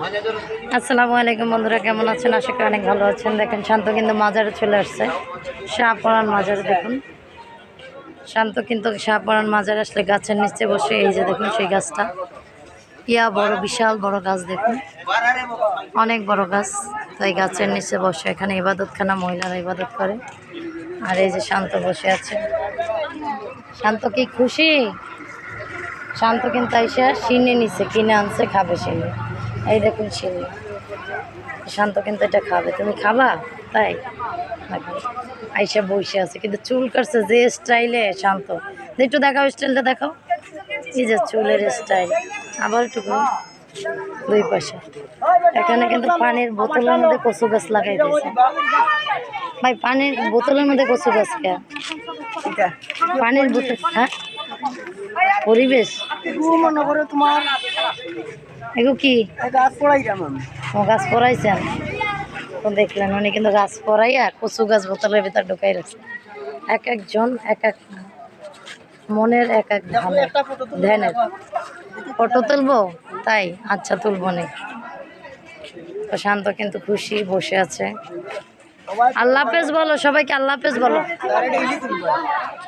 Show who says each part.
Speaker 1: আসসালামু আলাইকুম বন্ধুরা, কেমন আছেন? আশা করি অনেক ভালো আছেন। দেখেন, শান্ত কিন্তু মাজারে চলে আসছে। শাহপরান মাজারে দেখুন। শান্ত কিন্তু শাহপরান মাজারে আসলে গাছের নিচে বসে, এই যে দেখুন সেই গাছটা। ইয়া, বড় বিশাল বড় গাছ দেখুন। অনেক বড় গাছ। তো এই গাছের নিচে বসে, এখানে ইবাদতখানা মহিলারা ইবাদত করে। আর এই যে শান্ত বসে আছে। শান্ত কি খুশি? শান্ত কিন্তু আইসা শিনে নিছে কিনে আনছে, খাবে সিনে এই দেখুন সিনে শান্ত কিন্তু এটা খাবে। তুমি খাবা? তাই? আইসা বসে আছে। কিন্তু চুল কাটছে যে স্টাইলে শান্ত। একটু দেখাও স্টাইলটা দেখাও। এই যে চুলের স্টাইল। আবার একটু দুই পাশে। এখানে কিন্তু পানির বোতলের মধ্যে কচু গাছ লাগাই দিয়েছে। ভাই পানির বোতলের মধ্যে কচু গাছ কে? পানির বোতল হ্যাঁ? পরিবেশ?
Speaker 2: তোমার
Speaker 1: এগো কি?
Speaker 2: গাছ পড়াইলাম
Speaker 1: ও গাছ তো দেখলেন উনি কিন্তু গাছ পরাইয়া কচু গাছ বোতলের ভিতর ঢুকাই রাখছে। এক একজন এক এক মনের এক এক ধ্যানের ফটো তুলবো? তাই? আচ্ছা তুলবো নি। তো শান্ত কিন্তু খুশি বসে আছে। আল্লাহ হাফেজ বলো সবাইকে আল্লাহ হাফেজ বলো।